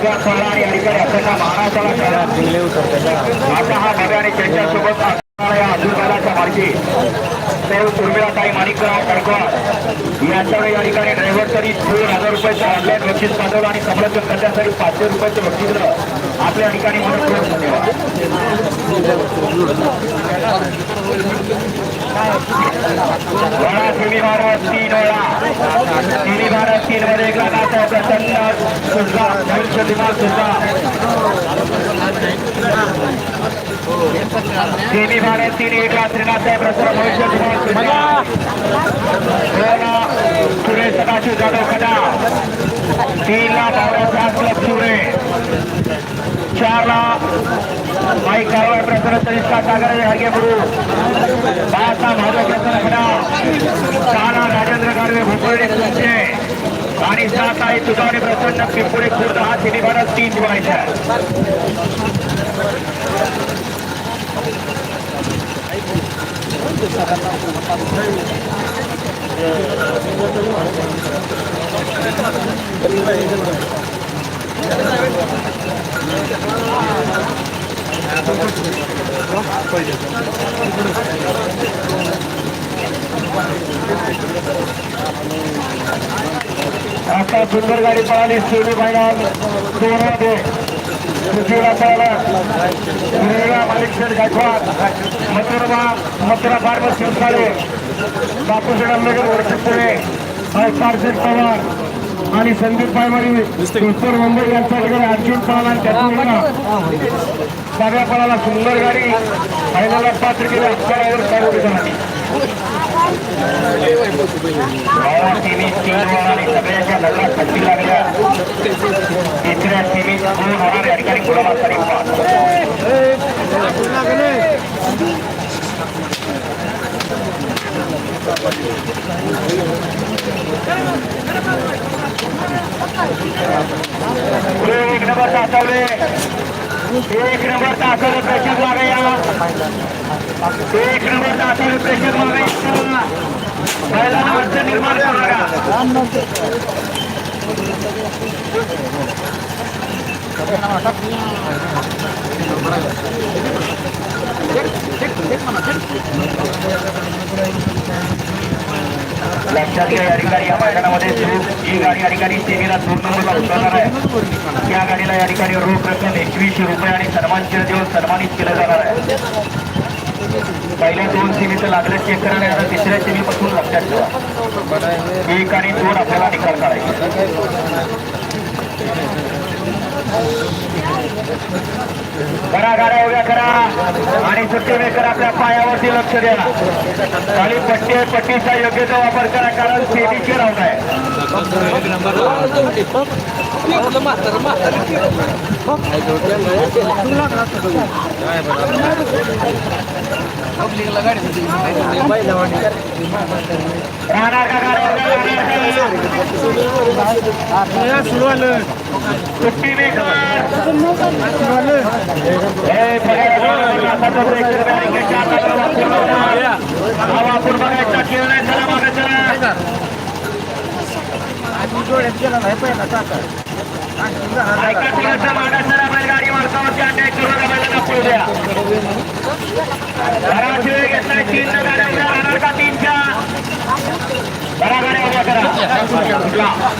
भव्या सोहळा या ठिकाणी आपल्याला महाराष्ट्राला आता हा भव्या आणि त्यांच्यासोबत असणारा या अजुर्बालाच्या मार्गी सौ उर्मिळाताई माणिकराव गायकवाड यांच्याकडे या ठिकाणी ड्रायव्हर तरी दोन हजार रुपयाचं ऑनलाईन बक्षीस पाठवलं आणि संरक्षण करण्यासाठी पाचशे रुपयाचं बक्षीस आपल्या ठिकाणी मदत धन्यवाद. तिन्ही भारत तीन मध्ये एक लाखाचा प्रचंड सुद्धा भविष्य दिमाग सुद्धा. तिन्ही भारत तीन एक लाख श्रीनाथचा प्रसार भविष्य दिमाग सुद्धा. सुरेश सदाशिव जाधव खडा. तीन ला बावराचा क्लब सुरे. चार ला माईक कारवाड प्रसन्न तनिष्ठा सागर हरगे गुरु. पाच ला माधव प्रसन्न खडा. गाडवे भोपळे तुमचे आणि सात आहे तुझावणे प्रसन्न पिंपुळे खुर्द हा तिन्ही भारत तीन दिवायचा आता सुंदर गाडी पळाली सेमी फायनल दोन मध्ये पृथ्वीला पळाला मुरळा मालिकशेठ गायकवाड. मथुरा मथुरा फार्मस शिवसाळे बापूशेठ आंबेडकर वर्षी पुणे. पारसेट पवार आणि संदीप पायमारी उत्तर मुंबई यांच्याकडे अर्जुन पवार आणि त्याच्या सगळ्या पळाला सुंदर गाडी. ಇತರ ಟಿವಿ ಸ್ಕೂಲ್ ಮಾಡಿ ಅಧಿಕಾರಿ ಕೂಡ ಮಾತಾಡಿ तिन्ही तीन होणार आणि सगळ्यांच्या नजरा थंडी लागल्या तिसऱ्या तिन्ही दोन होणार या ठिकाणी गुलाबासाठी एक नंबर तासवले एक नंबर तासवले प्रेशर लागाया एक नंबर तासाला प्रेशर मागायचं पहिला अडचण निर्माण करणारा लक्षात घ्या या ठिकाणी या मैदानामध्ये जो- जी गाडी या ठिकाणी सेमीला दोन नंबरला उतरणार आहे. त्या गाडीला या ठिकाणी रोख रक्कम एकवीसशे रुपये आणि सन्मान देऊन सन्मानित केलं जाणार आहे. पहिल्या दोन सेमीचं लागलं चेक करा आणि तिसऱ्या सेमीपासून लक्षात ठेवा. एक आणि दोन आपल्याला निकाल काढायचे. करा गाड्या उभ्या करा. आणि सुट्टी करा आपल्या पायावरती लक्ष द्या. खाली पट्टी पट्टीचा योग्यचा वापर करा कारण सेमीचे राऊंड आहे. राहणार का गाड्या सुट्टी वापर बघायचा खेळ नाही चला मागे चला ऐका तिकडचा मागा सर आपल्या गाडी मार्गावरती अटॅक करून आम्हाला दाखवू द्या घराची वेळ घेतलाय तीन गाड्या उद्या का तीनच्या बरा गाड्या करा